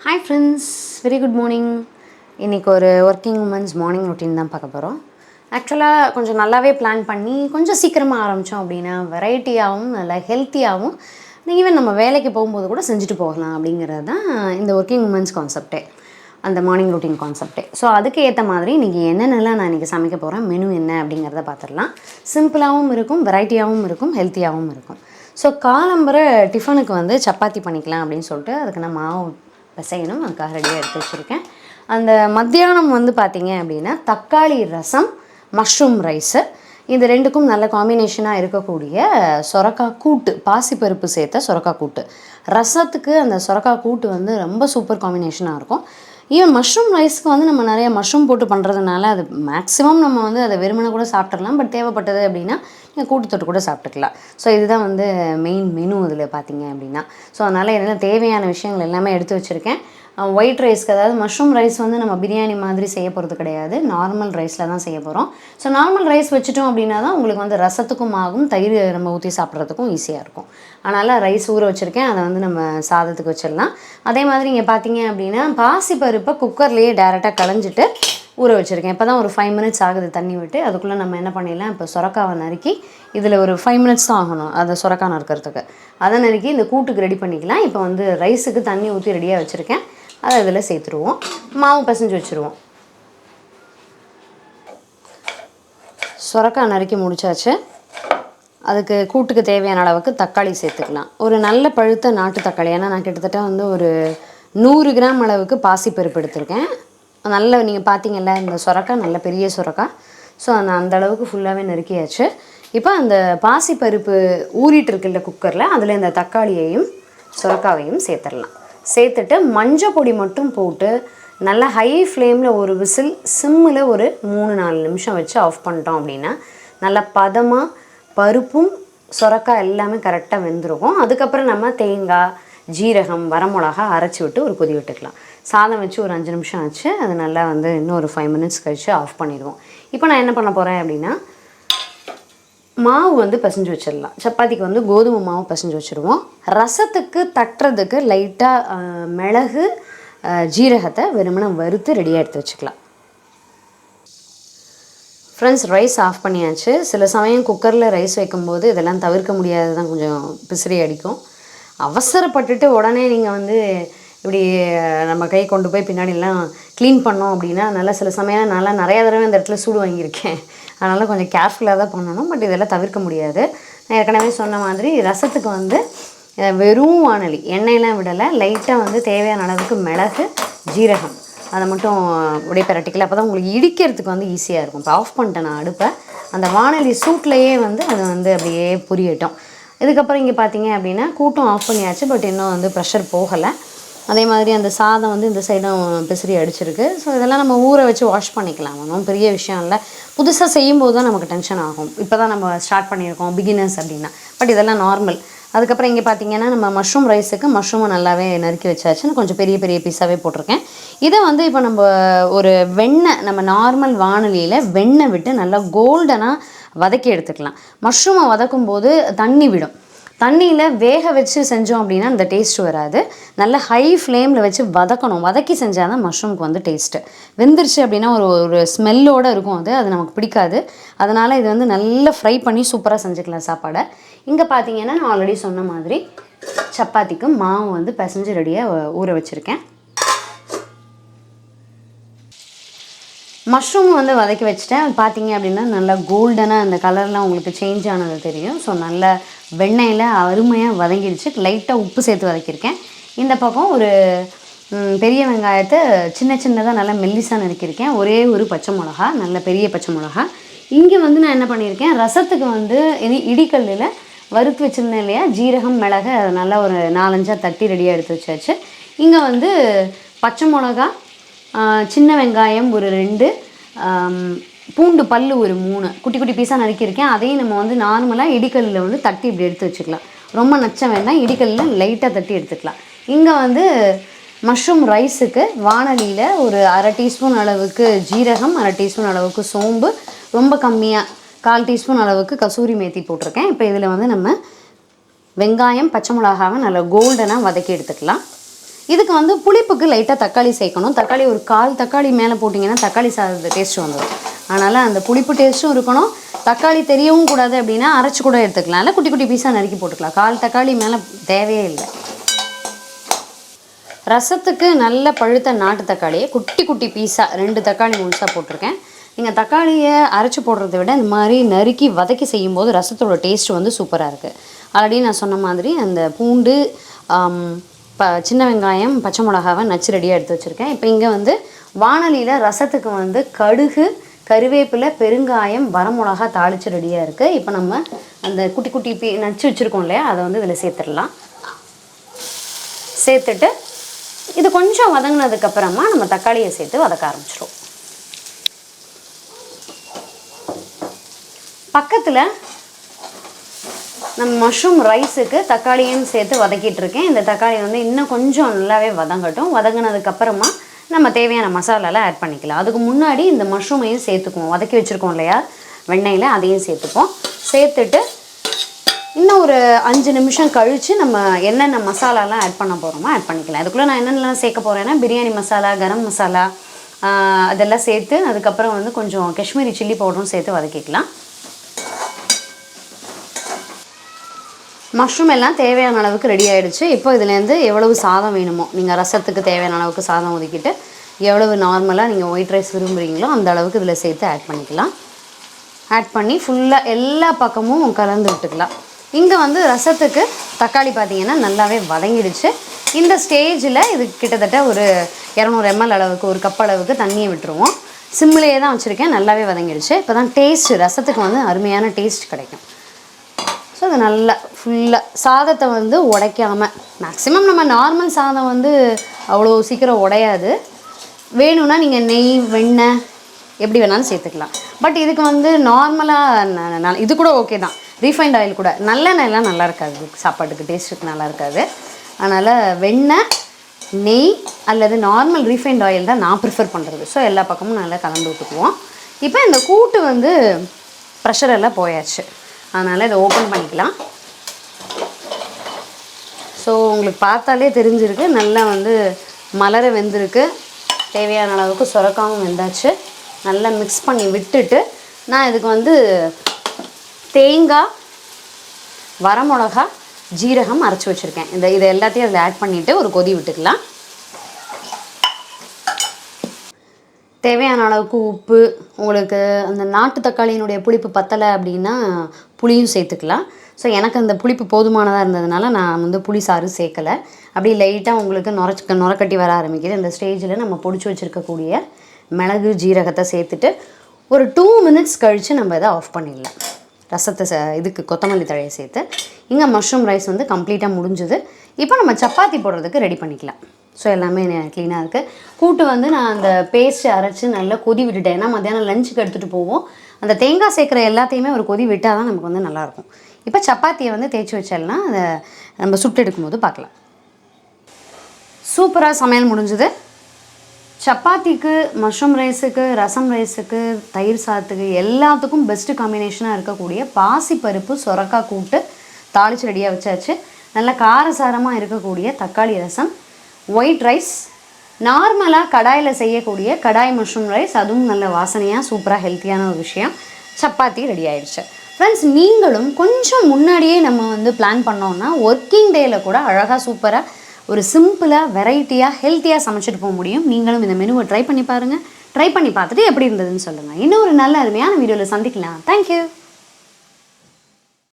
Hi friends very good morning இன்றைக்கி ஒரு working women's morning routine தான் பார்க்க போகிறோம் ஆக்சுவலாக கொஞ்சம் நல்லாவே பிளான் பண்ணி கொஞ்சம் சீக்கிரமாக ஆரம்பித்தோம் அப்படின்னா வெரைட்டியாகவும் நல்லா ஹெல்த்தியாகவும் ஈவன் நம்ம வேலைக்கு போகும்போது கூட செஞ்சுட்டு போகலாம் அப்படிங்கிறது தான் இந்த ஒர்க்கிங் உமன்ஸ் கான்செப்டே அந்த மார்னிங் ரொட்டீன் கான்செப்டே ஸோ அதுக்கு ஏற்ற மாதிரி இன்றைக்கி என்னென்னலாம் நான் இன்றைக்கி சமைக்க போகிறேன் மெனு என்ன அப்படிங்கிறத பார்த்துடலாம். சிம்பிளாகவும் இருக்கும் வெரைட்டியாகவும் இருக்கும் ஹெல்த்தியாகவும் இருக்கும். ஸோ காலம்பரை டிஃபனுக்கு வந்து சப்பாத்தி பண்ணிக்கலாம் அப்படின்னு சொல்லிட்டு அதுக்கு நான் மாவு பிசையணும் அதுக்காக ரெடியாக எடுத்து வச்சுருக்கேன். அந்த மத்தியானம் வந்து பார்த்தீங்க அப்படின்னா தக்காளி ரசம் மஷ்ரூம் ரைஸு இது ரெண்டுக்கும் நல்ல காம்பினேஷனாக இருக்கக்கூடிய சொரக்காய் கூட்டு பாசிப்பருப்பு சேர்த்த சொரக்காய் கூட்டு. ரசத்துக்கு அந்த சொரக்காய் கூட்டு வந்து ரொம்ப சூப்பர் காம்பினேஷனாக இருக்கும். ஈவன் மஷ்ரூம் ரைஸ்க்கு வந்து நம்ம நிறைய மஷ்ரூம் போட்டு பண்ணுறதுனால அது மேக்ஸிமம் நம்ம வந்து அதை வெறுமனை கூட சாப்பிட்றலாம் பட் தேவைப்பட்டது அப்படின்னா நீங்கள் கூட்டு தொட்டு கூட சாப்பிட்டுக்கலாம். ஸோ இதுதான் வந்து மெயின் மெனு இதில் பார்த்தீங்க அப்படின்னா. ஸோ அதனால் என்னென்ன தேவையான விஷயங்கள் எல்லாமே எடுத்து வச்சுருக்கேன். ஒயிட் ரைஸ்க்கு அதாவது மஷ்ரூம் ரைஸ் வந்து நம்ம பிரியாணி மாதிரி செய்ய போகிறது கிடையாது. நார்மல் ரைஸில் தான் செய்ய போகிறோம் ஸோ நார்மல் ரைஸ் வச்சுட்டோம் அப்படின்னா தான் உங்களுக்கு வந்து ரசத்துக்கும் ஆகும் தயிர் நம்ம ஊற்றி சாப்பிட்றதுக்கும் ஈஸியாக இருக்கும். அதனால் ரைஸ் ஊற வச்சுருக்கேன். அதை வந்து நம்ம சாதத்துக்கு வச்சிடலாம். அதே மாதிரி இங்கே பார்த்தீங்க அப்படின்னா பாசி பருப்பை குக்கர்லேயே டேரெக்டாக களைஞ்சிட்டு ஊற வச்சுருக்கேன். இப்போ தான் ஒரு ஃபைவ் மினிட்ஸ் ஆகுது தண்ணி விட்டு. அதுக்குள்ளே நம்ம என்ன பண்ணிடலாம்? இப்போ சொரக்காவை நறுக்கி இதில் ஒரு ஃபைவ் மினிட்ஸ் தான் ஆகணும். அதை சொரக்காய் நறுக்கிறதுக்கு. அதை நறுக்கி இந்த கூட்டுக்கு ரெடி பண்ணிக்கலாம். இப்போ வந்து ரைஸுக்கு தண்ணி ஊற்றி ரெடியாக வச்சுருக்கேன். அதை இதில் சேர்த்துருவோம். மாவு பிசைஞ்சு வச்சுருவோம். சொரக்காய் நறுக்கி முடித்தாச்சு அதுக்கு கூட்டுக்கு தேவையான அளவுக்கு தக்காளி சேர்த்துக்கலாம். ஒரு நல்ல பழுத்த நாட்டு தக்காளி. ஏன்னா நான் கிட்டத்தட்ட வந்து ஒரு நூறு கிராம் அளவுக்கு பாசிப்பருப்பு எடுத்திருக்கேன். நல்ல நீங்கள் பார்த்தீங்கல்ல இந்த சுரக்காய் நல்ல பெரிய சொரக்காய். ஸோ நான் அந்த அளவுக்கு ஃபுல்லாகவே நறுக்கியாச்சு. இப்போ அந்த பாசிப்பருப்பு ஊறிட்டு இருக்குல்ல குக்கரில் அதில் இந்த தக்காளியையும் சுரக்காவையும் சேர்த்துடலாம். சேர்த்துட்டு மஞ்சள் பொடி மட்டும் போட்டு நல்லா ஹை ஃப்ளேமில் ஒரு விசில் சிம்மில் ஒரு மூணு நாலு நிமிஷம் வச்சு ஆஃப் பண்ணிட்டோம் அப்படின்னா நல்லா பதமாக பருப்பும் சுரக்காய் எல்லாமே கரெக்டாக வெந்திருக்கும். அதுக்கப்புறம் நம்ம தேங்காய் ஜீரகம் வரமிளகா அரைச்சி விட்டு ஒரு கொதி விட்டுக்கலாம். சாதம் வச்சு ஒரு அஞ்சு நிமிஷம் ஆச்சு. அது நல்லா வந்து இன்னும் ஒரு ஃபைவ் மினிட்ஸ் கழித்து ஆஃப் பண்ணிடுவோம். இப்போ நான் என்ன பண்ண போகிறேன் அப்படின்னா மாவு வந்து பிசைஞ்சு வச்சிடலாம். சப்பாத்திக்கு வந்து கோதுமை மாவு பிசைஞ்சு வச்சுருவோம் ரசத்துக்கு தட்டுறதுக்கு லைட்டாக மிளகு ஜீரகத்தை வெறுமனை வறுத்து ரெடியாக எடுத்து வச்சுக்கலாம். ஃப்ரெண்ட்ஸ் ரைஸ் ஆஃப் பண்ணியாச்சு. சில சமயம் குக்கரில் ரைஸ் வைக்கும்போது இதெல்லாம் தவிர்க்க முடியாது தான் கொஞ்சம் பிசிறி அடிக்கும். அவசரப்பட்டுட்டு உடனே நீங்கள் வந்து இப்படி நம்ம கை கொண்டு போய் பின்னாடிலாம் க்ளீன் பண்ணோம் அப்படின்னா நல்லா சில சமயம் நல்லா நிறையா தடவை இந்த இடத்துல சூடு வாங்கியிருக்கேன். அதனால் கொஞ்சம் கேர்ஃபுல்லாக தான் பண்ணணும். பட் இதெல்லாம் தவிர்க்க முடியாது. நான் ஏற்கனவே சொன்ன மாதிரி ரசத்துக்கு வந்து வெறும் வானலி. எண்ணெயெலாம் விடலை. லைட்டாக வந்து தேவையான அளவுக்கு மிளகு ஜீரகம். அதை மட்டும் அப்படியே பிரட்டிக்கல அப்போ தான் உங்களுக்கு இடிக்கிறதுக்கு வந்து ஈஸியாக இருக்கும். இப்போ ஆஃப் பண்ணிட்டேன் நான் அடுப்பை. அந்த வானொலி சூட்லேயே வந்து அது வந்து அப்படியே புரியட்டும். இதுக்கப்புறம் இங்கே பார்த்தீங்க அப்படின்னா கூட்டம் ஆஃப் பண்ணியாச்சு. பட் இன்னும் வந்து ப்ரெஷர் போகலை. அதே மாதிரி அந்த சாதம் வந்து இந்த சைடும் பிசிறி அடிச்சிருக்கு. ஸோ இதெல்லாம் நம்ம ஊற வச்சு வாஷ் பண்ணிக்கலாம் ஒன்றும் பெரிய விஷயம் இல்லை. புதுசாக செய்யும்போது தான் நமக்கு டென்ஷன் ஆகும். இப்போ தான் நம்ம ஸ்டார்ட் பண்ணியிருக்கோம் பிகினர்ஸ் அப்படின்னா. பட் இதெல்லாம் நார்மல் அதுக்கப்புறம் இங்கே பார்த்தீங்கன்னா நம்ம மஷ்ரூம் ரைஸுக்கு மஷ்ரூமை நல்லாவே நறுக்கி வச்சாச்சுன்னு கொஞ்சம் பெரிய பெரிய பீஸாகவே போட்டிருக்கேன். இதை வந்து இப்போ நம்ம ஒரு வெண்ணெய் நம்ம நார்மல் வானொலியில் வெண்ணெய் விட்டு நல்லா கோல்டனாக வதக்கி எடுத்துக்கலாம். மஷ்ரூமை வதக்கும் போது தண்ணி விடும். தண்ணியில் வேக வச்சு செஞ்சோம் அப்படின்னா அந்த டேஸ்ட் வராது. நல்ல ஹை ஃப்ளேமில் வச்சு வதக்கணும். வதக்கி செஞ்சால் தான் மஷ்ரூம்க்கு வந்து டேஸ்ட்டு வெந்துருச்சு அப்படின்னா ஒரு ஒரு ஸ்மெல்லோடு இருக்கும் அது. அது நமக்கு பிடிக்காது. அதனால் இது வந்து நல்லா ஃப்ரை பண்ணி சூப்பராக செஞ்சுக்கலாம் சாப்பாடை. இங்கே பார்த்தீங்கன்னா நான் ஆல்ரெடி சொன்ன மாதிரி சப்பாத்திக்கு மாவு வந்து பிசைஞ்சு ரெடியாக ஊற வச்சுருக்கேன். மஷ்ரூம் வந்து வதக்கி வச்சுட்டேன். பார்த்தீங்க அப்படின்னா நல்லா கோல்டனாக அந்த கலர்லாம் உங்களுக்கு சேஞ்ச் ஆனது தெரியும். ஸோ நல்ல வெண்ணெயில் அருமையாக வதங்கிடுச்சு. லைட்டாக உப்பு சேர்த்து வதக்கியிருக்கேன். இந்த பக்கம் ஒரு பெரிய வெங்காயத்தை சின்ன சின்னதாக நல்லா மெல்லிசாக நறுக்கியிருக்கேன். ஒரே ஒரு பச்சை மிளகா நல்ல பெரிய பச்சை மிளகா. இங்கே வந்து நான் என்ன பண்ணியிருக்கேன் ரசத்துக்கு வந்து இனி இடிக்கல்லில் வறுத்து வச்சுருந்தேன் இல்லையா ஜீரகம் மிளகு அதை நல்லா ஒரு நாலஞ்சாக தட்டி ரெடியாக எடுத்து வச்சாச்சு. இங்கே வந்து பச்சை மிளகா சின்ன வெங்காயம் ஒரு ரெண்டு பூண்டு பல் ஒரு மூணு. குட்டி குட்டி பீஸாக நறுக்கியிருக்கேன். அதையும் நம்ம வந்து நார்மலாக இடிக்கல்லில் வந்து தட்டி இப்படி எடுத்து வச்சுக்கலாம். ரொம்ப நச்சம் வேண்டாம் இடிக்கல்லில் லைட்டாக தட்டி எடுத்துக்கலாம். இங்கே வந்து மஷ்ரூம் ரைஸுக்கு வானலியில் ஒரு அரை டீஸ்பூன் அளவுக்கு ஜீரகம் அரை டீஸ்பூன் அளவுக்கு சோம்பு ரொம்ப கம்மியாக கால் டீஸ்பூன் அளவுக்கு கசூரி மேத்தி போட்டிருக்கேன். இப்போ இதில் வந்து நம்ம வெங்காயம் பச்சை மிளகாவை நல்லா கோல்டனாக வதக்கி எடுத்துக்கலாம். இதுக்கு வந்து புளிப்புக்கு லைட்டாக தக்காளி சேர்க்கணும். தக்காளி ஒரு கால் தக்காளி மேலே போட்டிங்கன்னா தக்காளி சாதத்து டேஸ்ட் வந்துடும் அதனால் அந்த புளிப்பு டேஸ்ட்டும் இருக்கணும். தக்காளி தெரியவும் கூடாது அப்படின்னா அரைச்சி கூட எடுத்துக்கலாம். இல்லை குட்டி குட்டி பீஸாக நறுக்கி போட்டுக்கலாம். கால் தக்காளி மேலே தேவையே இல்லை. ரசத்துக்கு நல்ல பழுத்த நாட்டு தக்காளியை குட்டி குட்டி பீஸாக ரெண்டு தக்காளி முழுசாக போட்டிருக்கேன். நீங்கள் தக்காளியை அரைச்சி போடுறத விட இந்த மாதிரி நறுக்கி வதக்கி செய்யும்போது ரசத்தோட டேஸ்ட் வந்து சூப்பராக இருக்குது ஆல்ரெடி நான் சொன்ன மாதிரி அந்த பூண்டு ப சின்ன வெங்காயம் பச்சை மிளகாவை நச்சு ரெடியாக எடுத்து வச்சுருக்கேன். இப்போ இங்கே வந்து வானலியில் ரசத்துக்கு வந்து கடுகு கருவேப்பிலை பெருங்காயம் வரமிளகா தாளித்து ரெடியாக இருக்குது இப்போ நம்ம அந்த குட்டி குட்டி பீ நச்சு வச்சுருக்கோம் இல்லையா? அதை வந்து இதில் சேர்த்துடலாம். சேர்த்துட்டு இது கொஞ்சம் வதங்கினதுக்கப்புறமா நம்ம தக்காளியை சேர்த்து வதக்க ஆரம்பிச்சிடும் பக்கத்தில் நம்ம மஷ்ரூம் ரைஸுக்கு தக்காளியும் சேர்த்து வதக்கிட்டு இருக்கேன். இந்த தக்காளி வந்து இன்னும் கொஞ்சம் நல்லாவே வதங்கட்டும். வதங்கினதுக்கப்புறமா நம்ம தேவையான மசாலாலாம் ஆட் பண்ணிக்கலாம். அதுக்கு முன்னாடி இந்த மஷ்ரூமையும் சேர்த்துக்குவோம். வதக்கி வச்சுருக்கோம் இல்லையா? வெண்ணெயில் அதையும் சேர்த்துப்போம். சேர்த்துட்டு இன்னும் ஒரு அஞ்சு நிமிஷம் கழித்து நம்ம என்னென்ன மசாலாலாம் ஆட் பண்ண போகிறோமோ ஆட் பண்ணிக்கலாம். அதுக்குள்ளே நான் என்னென்னலாம் சேர்க்க போகிறேன்னா பிரியாணி மசாலா கரம் மசாலா அதெல்லாம் சேர்த்து அதுக்கப்புறம் வந்து கொஞ்சம் காஷ்மீரி சில்லி பவுடரும் சேர்த்து வதக்கிக்கலாம். மஷ்ரூம் எல்லாம் தேவையான அளவுக்கு ரெடி ஆகிடுச்சு இப்போ இதுலேருந்து எவ்வளவு சாதம் வேணுமோ நீங்கள் ரசத்துக்கு தேவையான அளவுக்கு சாதம் ஒதுக்கிட்டு எவ்வளவு நார்மலாக நீங்கள் ஒயிட் ரைஸ் விரும்புகிறீங்களோ அந்த அளவுக்கு இதில் சேர்த்து ஆட் பண்ணிக்கலாம். ஆட் பண்ணி ஃபுல்லாக எல்லா பக்கமும் கலந்து விட்டுக்கலாம். இங்கே வந்து ரசத்துக்கு தக்காளி பார்த்தீங்கன்னா நல்லாவே வதங்கிடுச்சு. இந்த ஸ்டேஜில் இது கிட்டத்தட்ட ஒரு இரநூறு எம்எல் அளவுக்கு ஒரு கப் அளவுக்கு தண்ணியை விட்டுருவோம். சிம்மிலேயே தான் வச்சுருக்கேன் நல்லாவே வதங்கிடுச்சு. இப்போ தான் டேஸ்ட் ரசத்துக்கு வந்து அருமையான டேஸ்ட் கிடைக்கும். ஸோ அது நல்லா ஃபுல்லாக சாதத்தை வந்து உடைக்காமல் மேக்ஸிமம் நம்ம நார்மல் சாதம் வந்து அவ்வளோ சீக்கிரம் உடையாது. வேணும்னா நீங்கள் நெய் வெண்ணெய் எப்படி வேணாலும் சேர்த்துக்கலாம். பட் இதுக்கு வந்து நார்மலாக இது கூட ஓகே தான். ரீஃபைண்ட் ஆயில் கூட. நல்லெண்ணெய்லாம் நல்லா இருக்காது. சாப்பாட்டுக்கு டேஸ்ட்டுக்கு நல்லா இருக்காது. அதனால் வெண்ணெய் நெய் அல்லது நார்மல் ரீஃபைண்ட் ஆயில் தான் நான் ப்ரிஃபர் பண்ணுறது ஸோ எல்லா பக்கமும் நல்லா கலந்து விட்டுக்குவோம். இப்போ இந்த கூட்டு வந்து ப்ரெஷரெல்லாம் போயாச்சு. அதனால் இதை ஓப்பன் பண்ணிக்கலாம். ஸோ உங்களுக்கு பார்த்தாலே தெரிஞ்சிருக்கு. நல்லா வந்து மலர வெந்திருக்கு. தேவையான அளவுக்கு சுரக்காவும் வெந்தாச்சு. நல்லா மிக்ஸ் பண்ணி விட்டுட்டு நான் இதுக்கு வந்து தேங்காய் வரமிளகா ஜீரகம் அரைச்சி வச்சுருக்கேன். இந்த இதை எல்லாத்தையும் அதில் ஆட் பண்ணிவிட்டு ஒரு கொதி விட்டுக்கலாம். தேவையான அளவுக்கு உப்பு உங்களுக்கு அந்த நாட்டு தக்காளியினுடைய புளிப்பு பத்தலை அப்படின்னா புளியும் சேர்த்துக்கலாம். ஸோ எனக்கு அந்த புளிப்பு போதுமானதாக இருந்ததுனால நான் வந்து புளி சாறு சேர்க்கலை. அப்படி லைட்டாக உங்களுக்கு நுரைச்சி நுரக்கட்டி வர ஆரம்பிக்குது. இந்த ஸ்டேஜில் நம்ம பொடிச்சு வச்சுருக்கக்கூடிய மிளகு ஜீரகத்தை சேர்த்துட்டு ஒரு டூ மினிட்ஸ் கழித்து நம்ம இதை ஆஃப் பண்ணிடலாம். ரசத்தை ச இதுக்கு கொத்தமல்லி தழையை சேர்த்து. இங்கே மஷ்ரூம் ரைஸ் வந்து கம்ப்ளீட்டாக முடிஞ்சுது. இப்போ நம்ம சப்பாத்தி போடுறதுக்கு ரெடி பண்ணிக்கலாம். ஸோ எல்லாமே க்ளீனாக இருக்குது கூட்டு வந்து நான் அந்த பேஸ்ட்டு அரைச்சி நல்லா கொதி விட்டுட்டேன். ஏன்னா மத்தியானம் லஞ்சுக்கு எடுத்துகிட்டு போவோம். அந்த தேங்காய் சேர்க்குற எல்லாத்தையுமே ஒரு கொதி விட்டால் தான் நமக்கு வந்து நல்லாயிருக்கும் இப்போ சப்பாத்தியை வந்து தேய்ச்சி வச்சிடலாம். அதை நம்ம சுட்டு எடுக்கும்போது பார்க்கலாம். சூப்பராக சமையல் முடிஞ்சுது. சப்பாத்திக்கு மஷ்ரூம் ரைஸுக்கு ரசம் ரைஸுக்கு தயிர் சாத்துக்கு எல்லாத்துக்கும் பெஸ்ட்டு காம்பினேஷனாக இருக்கக்கூடிய பாசிப்பருப்பு சொரக்காய் கூட்டு தாளிச்சு ரெடியாக வச்சாச்சு. நல்ல காரசாரமாக இருக்கக்கூடிய தக்காளி ரசம் ஒயிட் ரைஸ் நார்மலாக கடாயில் செய்யக்கூடிய கடாய் மஷ்ரூம் ரைஸ் அதுவும் நல்ல வாசனையாக சூப்பராக ஹெல்த்தியான ஒரு விஷயம். சப்பாத்தி ரெடி ஆயிடுச்சு. ஃப்ரெண்ட்ஸ் நீங்களும் கொஞ்சம் முன்னாடியே நம்ம வந்து பிளான் பண்ணோன்னா ஒர்க்கிங் டேயில் கூட அழகாக சூப்பராக ஒரு சிம்பிளாக வெரைட்டியாக ஹெல்த்தியாக சமைச்சிட்டு போக முடியும். நீங்களும் இந்த மெனுவை ட்ரை பண்ணி பாருங்கள் ட்ரை பண்ணி பார்த்துட்டு எப்படி இருந்ததுன்னு சொல்லுங்கள் இன்னும் ஒரு நல்ல அருமையான வீடியோவில் சந்திக்கலாம். தேங்க்யூ